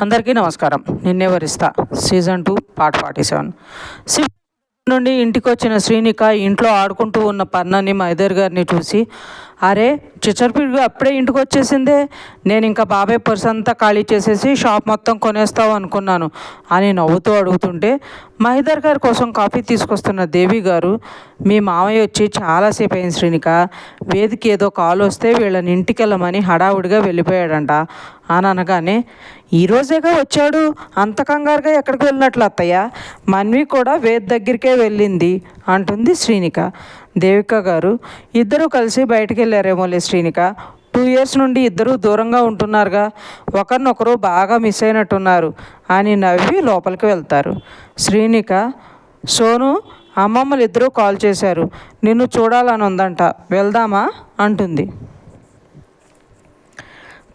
అందరికీ నమస్కారం. Ninne Varistha. Season two part forty seven. నుండి ఇంటికి వచ్చిన శ్రీనిక ఇంట్లో ఆడుకుంటూ ఉన్న పర్ణని మైదర్ గారిని చూసి అరే చిచ్చరపిడుగు అప్పుడే ఇంటికి వచ్చేసిందే నేను ఇంకా బాబాయ్ పర్స్ అంతా ఖాళీ చేసేసి షాప్ మొత్తం కొనేస్తావు అనుకున్నాను అని నవ్వుతూ అడుగుతుంటే మహిదర్ గారి కోసం కాఫీ తీసుకొస్తున్న దేవి గారు మీ మామయ్య వచ్చి చాలాసేపు అయిన శ్రీనిక వేదికి ఏదో కాల్ వస్తే వీళ్ళని ఇంటికి వెళ్ళమని హడావుడిగా వెళ్ళిపోయాడంట. అని అనగానే ఈరోజేగా వచ్చాడు? అంత కంగారుగా ఎక్కడికి వెళ్ళినట్లు అత్తయ్య? మన్వి కూడా వేద్ దగ్గరికే వెళ్ళింది అంటుంది శ్రీనిక. దేవిక గారు ఇద్దరూ కలిసి బయటకు వెళ్ళారేమోలే శ్రీనిక. టూ ఇయర్స్ నుండి ఇద్దరూ దూరంగా ఉంటున్నారుగా. ఒకరినొకరు బాగా మిస్ అయినట్టున్నారు అని నవ్వి లోపలికి వెళ్తారు. శ్రీనిక సోను అమ్మమ్మలు ఇద్దరూ కాల్ చేశారు. నిన్ను చూడాలని ఉందంట. వెళ్దామా అంటుంది.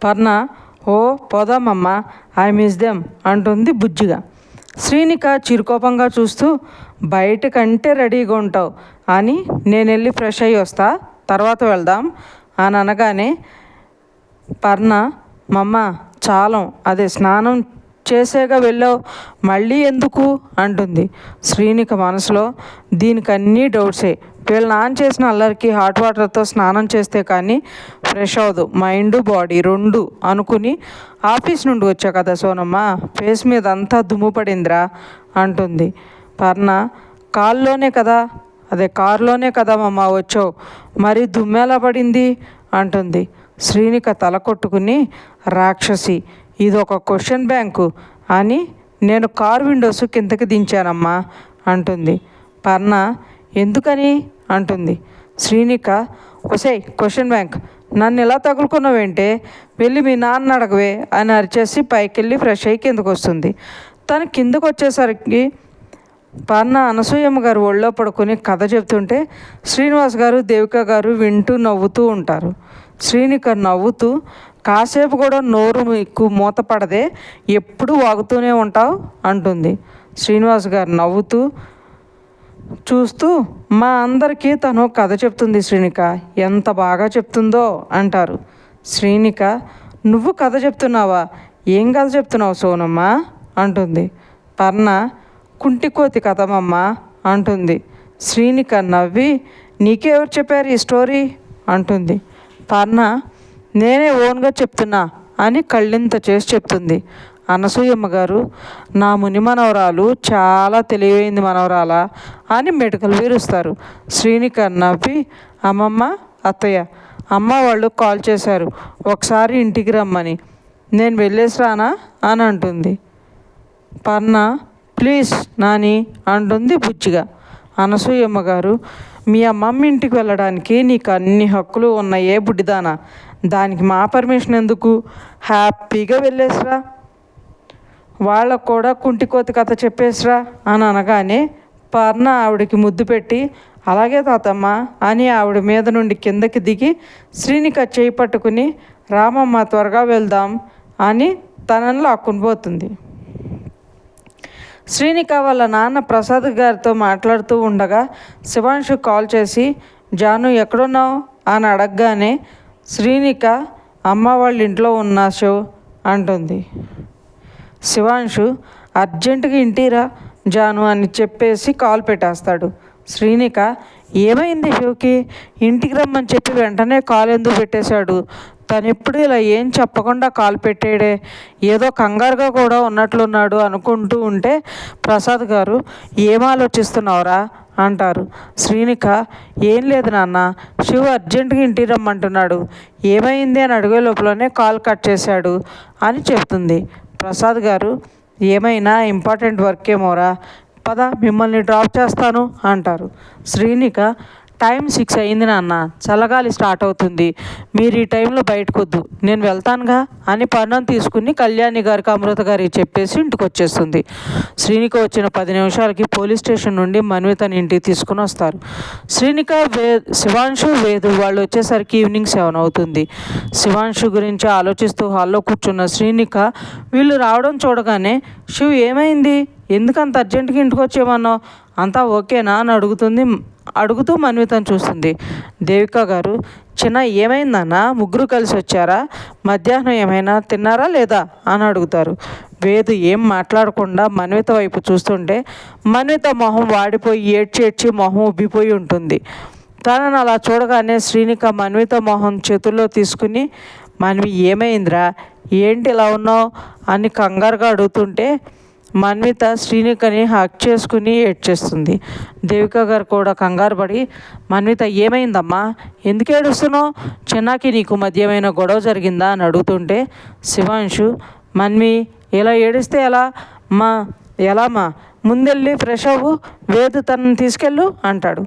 పర్ణ ఓ పోదామమ్మా. ఐ మిస్ దెమ్ అంటుంది బుజ్జిగా. శ్రీనిక చిరుకోపంగా చూస్తూ బయటకంటే రెడీగా ఉంటావు. అని నేను వెళ్ళి ఫ్రెష్ అయ్యి వస్తా. తర్వాత వెళ్దాం అని అనగానే పర్ణ మమ్మ చాలం. అదే స్నానం చేసేగా వెళ్ళావు. మళ్ళీ ఎందుకు? అంటుంది శ్రీనిక మనసులో. దీనికి అన్నీ డౌట్సే. వీళ్ళు నాన్ చేసిన అల్లరికి హాట్ వాటర్తో స్నానం చేస్తే కానీ ఫ్రెష్ అవ్వదు. మైండ్ బాడీ రెండు అనుకుని ఆఫీస్ నుండి వచ్చా కదా సోనమ్మ. ఫేస్ మీద అంతా దుమ్ము పడిందిరా అంటుంది పర్ణ. కాల్లోనే కదా అదే కారులోనే కదా మమ్మ వచ్చావు? మరి దుమ్మెలా పడింది? అంటుంది. శ్రీనిక తల కొట్టుకుని రాక్షసి ఇది ఒక క్వశ్చన్ బ్యాంకు అని నేను కార్ విండోస్ కిందకి దించానమ్మా అంటుంది. పర్ణ ఎందుకని? అంటుంది. శ్రీనిక ఒసే క్వశ్చన్ బ్యాంక్ నన్ను ఎలా తగులుకున్నావేంటే వెళ్ళి మీ నాన్న అడగవే అని అరిచేసి పైకి వెళ్ళి ఫ్రెష్ అయ్యి కిందకు వస్తుంది తను కిందకు వచ్చేసరికి పర్ణ అనసూయమ్మ గారు ఒళ్ళో పడుకొని కథ చెప్తుంటే శ్రీనివాస్ గారు దేవిక గారు వింటూ నవ్వుతూ ఉంటారు. శ్రీనిక నవ్వుతూ కాసేపు కూడా నోరు మీకు మూతపడదే ఎప్పుడు వాగుతూనే ఉంటావు? అంటుంది. శ్రీనివాస్ గారు నవ్వుతూ చూస్తూ మా అందరికీ తను కథ చెప్తుంది శ్రీనిక ఎంత బాగా చెప్తుందో అంటారు. శ్రీనిక నువ్వు కథ చెప్తున్నావా? ఏం కథ చెప్తున్నావు సోనమ్మ? అంటుంది. పర్ణ కుంటికోతి కథమమ్మ అంటుంది. శ్రీనిక నవ్వి నీకెవరు చెప్పారు ఈ స్టోరీ? అంటుంది. పర్ణ నేనే ఓన్గా చెప్తున్నా అని కళ్ళింత చేసి చెప్తుంది. అనసూయమ్మ గారు నా ముని మనవరాలు చాలా తెలివైంది మనవరాలా అని మెడికల్ వీరుస్తారు. శ్రీనిక నవ్వి అమ్మమ్మ అత్తయ్య అమ్మ వాళ్ళు కాల్ చేశారు. ఒకసారి ఇంటికి రమ్మని. నేను వెళ్ళేసి రానా? అని అంటుంది. పర్ణ ప్లీజ్ నాని అంటుంది బుజ్జిగా. అనసూయమ్మ గారు మీ అమ్మమ్మ ఇంటికి వెళ్ళడానికి నీకు అన్ని హక్కులు ఉన్నాయే బుడ్డిదానా. దానికి మా పర్మిషన్ ఎందుకు? హ్యాపీగా వెళ్ళేసిరా. వాళ్ళకు కూడా కుంటికోతి కథ చెప్పేసిరా అని అనగానే పర్ణ ఆవిడకి ముద్దు పెట్టి అలాగే తాతమ్మ అని ఆవిడ మీద నుండి కిందకి దిగి శ్రీనిక చేయి పట్టుకుని రామమ్మ త్వరగా వెళ్దాం అని తనని లాక్కుని పోతుంది. శ్రీనిక వాళ్ళ నాన్న ప్రసాద్ గారితో మాట్లాడుతూ ఉండగా శివాంశు కాల్ చేసి జాను ఎక్కడున్నావు? అని అడగగానే శ్రీనిక అమ్మ వాళ్ళ ఇంట్లో ఉన్నా షో అంటుంది. శివాంశు అర్జెంటుగా ఇంటిరా జాను అని చెప్పేసి కాల్ పెట్టేస్తాడు. శ్రీనిక ఏమైంది షోకి ఇంటికి రమ్మని చెప్పి వెంటనే కాల్ ఎందుకు పెట్టేశాడు? తను ఎప్పుడు ఇలా ఏం చెప్పకుండా కాల్ పెట్టాడే ఏదో కంగారుగా కూడా ఉన్నట్లున్నాడు అనుకుంటూ ఉంటే ప్రసాద్ గారు ఏం ఆలోచిస్తున్నావురా? అంటారు. శ్రీనిక ఏం లేదు నాన్న శివ అర్జెంటుగా ఇంటికి రమ్మంటున్నాడు. ఏమైంది? అని అడిగే లోపలనే కాల్ కట్ చేశాడు అని చెప్తుంది. ప్రసాద్ గారు ఏమైనా ఇంపార్టెంట్ వర్క్ ఏమోరా? పద మిమ్మల్ని డ్రాప్ చేస్తాను అంటారు. శ్రీనిక టైం సిక్స్ అయింది నాన్న. చల్లగాలి స్టార్ట్ అవుతుంది. మీరు ఈ టైంలో బయటకు వద్దు నేను వెళ్తానుగా అని పన్నం తీసుకుని కళ్యాణి గారికి అమృత గారికి చెప్పేసి ఇంటికి వచ్చేస్తుంది. శ్రీనిక వచ్చిన పది నిమిషాలకి పోలీస్ స్టేషన్ నుండి మన్వితని ఇంటికి తీసుకుని వస్తారు. శ్రీనిక వే శివాంశు వేదు వాళ్ళు వచ్చేసరికి ఈవినింగ్ సెవెన్ అవుతుంది. శివాంశు గురించి ఆలోచిస్తూ హాల్లో కూర్చున్న శ్రీనిక వీళ్ళు రావడం చూడగానే శివ్ ఏమైంది? ఎందుకంత అర్జెంటుగా ఇంటికి వచ్చేమన్నావు అంతా ఓకేనా అని అడుగుతుంది అడుగుతూ మన్వితను చూస్తుంది. దేవిక గారు చిన్న ఏమైందన్నా ముగ్గురు కలిసి వచ్చారా? మధ్యాహ్నం ఏమైనా తిన్నారా లేదా? అని అడుగుతారు. వేదు ఏం మాట్లాడకుండా మన్విత వైపు చూస్తుంటే మన్విత మొహం వాడిపోయి ఏడ్చి ఏడ్చి మొహం ఉబ్బిపోయి ఉంటుంది. తనను అలా చూడగానే శ్రీనిక మన్విత మొహం చేతుల్లో తీసుకుని మనవి ఏమైందిరా? ఏంటి ఇలా ఉన్నావు? అని కంగారుగా అడుగుతుంటే మన్విత శ్రీనికని హక్ చేసుకుని ఏడ్చేస్తుంది. దేవిక గారు కూడా కంగారు పడి మన్విత ఏమైందమ్మా? ఎందుకు ఏడుస్తున్నావు? చిన్నాకి నీకు మధ్య ఏమైనా గొడవ జరిగిందా? అని అడుగుతుంటే శివాంశు మన్వి ఇలా ఏడిస్తే ఎలా? మా ఎలా మా ముందెళ్ళి ఫ్రెష్ అవ్వు వేదు తనని తీసుకెళ్ళు అంటాడు.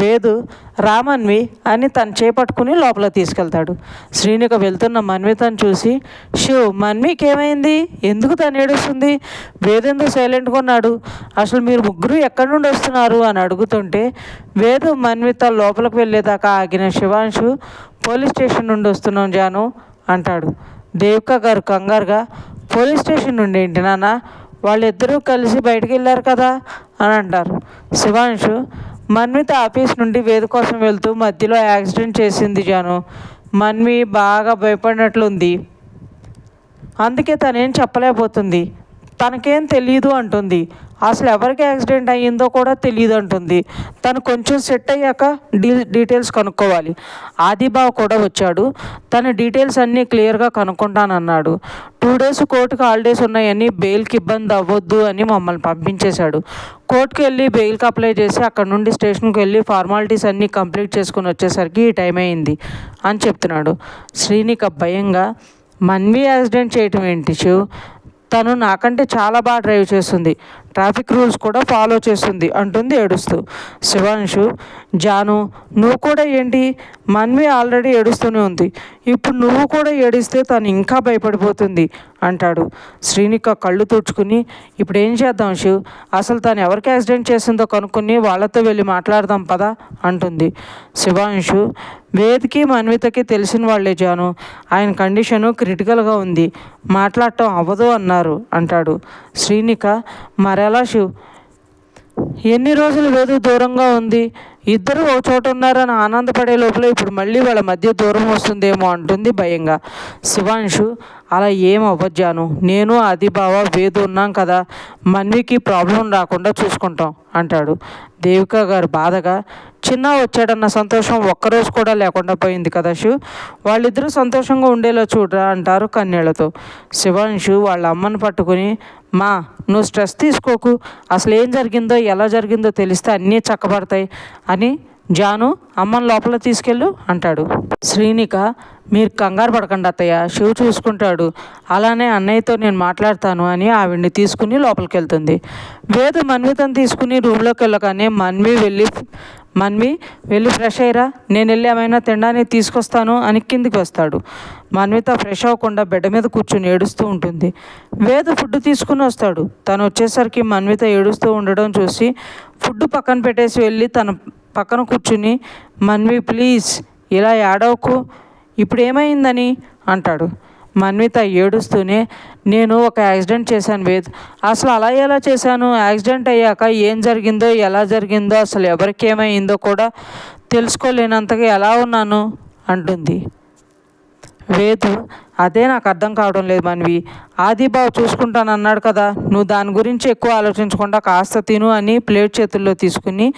వేదు రామన్వి అని తను చేపట్టుకుని లోపల తీసుకెళ్తాడు. శ్రీనిక వెళ్తున్న మన్వితను చూసి షో మన్వికి ఏమైంది ఎందుకు తను ఏడుస్తుంది? వేదెందుకు సైలెంట్గా ఉన్నాడు? అసలు మీరు ముగ్గురు ఎక్కడి నుండి వస్తున్నారు? అని అడుగుతుంటే వేదు మన్విత లోపలికి వెళ్ళేదాకా ఆగిన శివాంశు పోలీస్ స్టేషన్ నుండి వస్తున్నాం జాను అంటాడు. దేవిక గారు కంగారుగా పోలీస్ స్టేషన్ నుండి ఏంటి నాన్న? వాళ్ళిద్దరూ కలిసి బయటికి వెళ్ళారు కదా అని అంటారు. శివాంశు మన్మిత ఆఫీస్ నుండి వేద కోసం వెళ్తూ మధ్యలో యాక్సిడెంట్ చేసింది జాను. మన్వి బాగా భయపడినట్లుంది. అందుకే తనేం చెప్పలేకపోతుంది. తనకేం తెలియదు అంటుంది. అసలు ఎవరికి యాక్సిడెంట్ అయ్యిందో కూడా తెలియదు అంటుంది. తను కొంచెం సెట్ అయ్యాక డీ డీటెయిల్స్ కనుక్కోవాలి. ఆదిబావ్ కూడా వచ్చాడు. తన డీటెయిల్స్ అన్నీ క్లియర్గా కనుక్కుంటానన్నాడు. టూ డేస్ కోర్టుకు హాలిడేస్ ఉన్నాయని బెయిల్కి ఇబ్బంది అవ్వద్దు అని మమ్మల్ని పంపించేశాడు. కోర్టుకు వెళ్ళి బెయిల్కి అప్లై చేసి అక్కడ నుండి స్టేషన్కి వెళ్ళి ఫార్మాలిటీస్ అన్నీ కంప్లీట్ చేసుకుని వచ్చేసరికి ఈ టైం అయింది అని చెప్తున్నాడు. శ్రీనిక భయంగా మన్వి యాక్సిడెంట్ చేయటం ఏంటి శివ్ తను నాకంటే చాలా బాగా డ్రైవ్ చేస్తుంది. ట్రాఫిక్ రూల్స్ కూడా ఫాలో చేస్తుంది అంటుంది ఏడుస్తూ. శివాంశు జాను నువ్వు కూడా ఏంటి? మన్వి ఆల్రెడీ ఏడుస్తూనే ఉంది. ఇప్పుడు నువ్వు కూడా ఏడిస్తే తను ఇంకా భయపడిపోతుంది అంటాడు. శ్రీనిక కళ్ళు తుడుచుకుని ఇప్పుడు ఏం చేద్దాం శివ్? అసలు తను ఎవరికి యాక్సిడెంట్ చేసిందో కనుక్కుని వాళ్ళతో వెళ్ళి మాట్లాడదాం పదా అంటుంది. శివాంశు వేదికి మన్వితకి తెలిసిన వాళ్ళే జాను. ఆయన కండిషను క్రిటికల్గా ఉంది. మాట్లాడటం అవ్వదు అన్నారు అంటాడు. శ్రీనిక ఎలా శివ్ ఎన్ని రోజులు వేదు దూరంగా ఉంది? ఇద్దరు ఒక చోట ఉన్నారని ఆనందపడే లోపల ఇప్పుడు మళ్ళీ వాళ్ళ మధ్య దూరం వస్తుందేమో అంటుంది భయంగా. శివాంశు అలా ఏం అవ్వజ్జాను నేను అది బావ వేదు ఉన్నాం కదా మన్వికి ప్రాబ్లం రాకుండా చూసుకుంటాం అంటాడు. దేవిక గారు బాధగా చిన్న వచ్చాడన్న సంతోషం ఒక్కరోజు కూడా లేకుండా పోయింది కదా శివ్ వాళ్ళిద్దరూ సంతోషంగా ఉండేలా చూడరా అంటారు కన్నీళ్ళతో. శివాంశు వాళ్ళ అమ్మను పట్టుకుని మా నువ్వు స్ట్రెస్ తీసుకోకు. అసలు ఏం జరిగిందో ఎలా జరిగిందో తెలిస్తే అన్నీ చక్కబడతాయి అని జాను అమ్మని లోపల తీసుకెళ్ళు అంటాడు. శ్రీనిక మీరు కంగారు పడకండి అత్తయ్య శివ చూసుకుంటాడు. అలానే అన్నయ్యతో నేను మాట్లాడతాను అని ఆవిడ్ని తీసుకుని లోపలికి వెళ్తుంది వేద మన్వితను తీసుకుని రూమ్లోకి వెళ్ళగానే మన్వి వెళ్ళి మన్వి వెళ్ళి ఫ్రెష్ అయ్యరా నేను వెళ్ళి ఏమైనా తినడానికి తీసుకొస్తాను అని కిందికి వస్తాడు. మన్విత ఫ్రెష్ అవ్వకుండా బెడ్ మీద కూర్చుని ఏడుస్తూ ఉంటుంది. వేద ఫుడ్ తీసుకుని వస్తాడు. తను వచ్చేసరికి మన్విత ఏడుస్తూ ఉండడం చూసి ఫుడ్ పక్కన పెట్టేసి వెళ్ళి తన పక్కన కూర్చుని మన్వి ప్లీజ్ ఇలా ఏడవకు. ఇప్పుడు ఏమైందని? అంటాడు. మన్విత ఏడుస్తూనే నేను ఒక యాక్సిడెంట్ చేశాను వేద్. అసలు అలా ఎలా చేశాను? యాక్సిడెంట్ అయ్యాక ఏం జరిగిందో ఎలా జరిగిందో అసలు ఎవరికి ఏమైందో కూడా తెలుసుకోలేనంతగా ఎలా ఉన్నాను? అంటుంది. వేదు అదే నాకు అర్థం కావడం లేదు మనవి. ఆదిబాబు చూసుకుంటాను అన్నాడు కదా నువ్వు దాని గురించి ఎక్కువ ఆలోచించకుండా కాస్త తిను అని ప్లేట్ చేతుల్లో తీసుకుని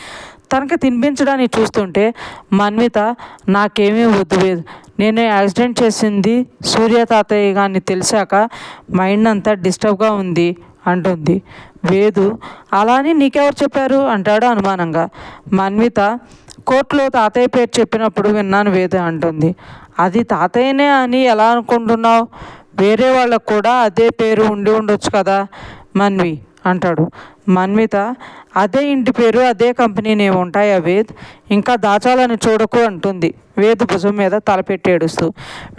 తనకి తినిపించడానికి చూస్తుంటే మన్విత నాకేమీ వద్దు వేదు. నేను యాక్సిడెంట్ చేసింది సూర్య తాతయ్య గారిని తెలిసాక మైండ్ అంతా డిస్టర్బ్గా ఉంది అంటుంది. వేదు అలా అని నీకెవరు చెప్పారు? అంటాడు అనుమానంగా. మన్విత కోర్టులో తాతయ్య పేరు చెప్పినప్పుడు విన్నాను వేద అంటుంది. అది తాతయ్యనే అని ఎలా అనుకుంటున్నావు? వేరే వాళ్ళకు కూడా అదే పేరు ఉండి ఉండొచ్చు కదా? మన్వి అంటాడు. మన్విత అదే ఇంటి పేరు అదే కంపెనీని ఉంటాయి ఉంటాయా వేద్? ఇంకా దాచాలని చూడకు అంటుంది. వేదు భుజం మీద తలపెట్టి ఏడుస్తూ.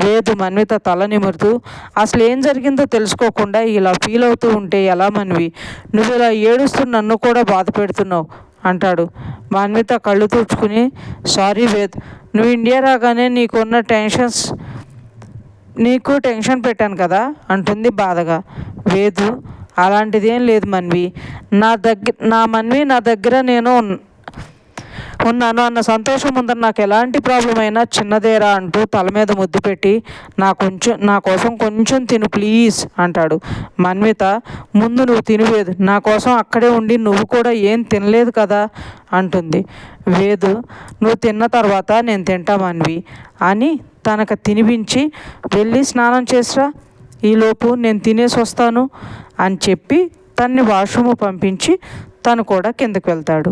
వేదు మన్విత తల నిమురుతూ అసలు ఏం జరిగిందో తెలుసుకోకుండా ఇలా ఫీల్ అవుతూ ఉంటే ఎలా మన్వి? నువ్వు ఇలా ఏడుస్తూ నన్ను కూడా బాధ పెడుతున్నావు. అంటాడు. మాన్విత కళ్ళు తుడుచుకుని సారీ వేద్ నువ్వు ఇండియా రాగానే నీకున్న టెన్షన్స్ నీకు టెన్షన్ పెట్టాను కదా? అంటుంది బాధగా. వేదు అలాంటిది ఏం లేదు మన్వి. నా దగ్గర నా మన్వి నా దగ్గర నేను ఉన్నాను అన్న సంతోషం ఉందని నాకు ఎలాంటి ప్రాబ్లం అయినా చిన్నదేరా అంటూ తల మీద ముద్దు పెట్టి నా కొంచెం నా కోసం కొంచెం తిను ప్లీజ్ అంటాడు. మన్విత ముందు నువ్వు తినివేదు. నా కోసం అక్కడే ఉండి నువ్వు కూడా ఏం తినలేదు కదా అంటుంది. వేదు నువ్వు తిన్న తర్వాత నేను తింటా మన్వి అని తనకు తినిపించి వెళ్ళి స్నానం చేసిరా. ఈలోపు నేను తినేసి వస్తాను అని చెప్పి తన్ని వాష్రూమ్ పంపించి తను కూడా కిందకు వెళ్తాడు.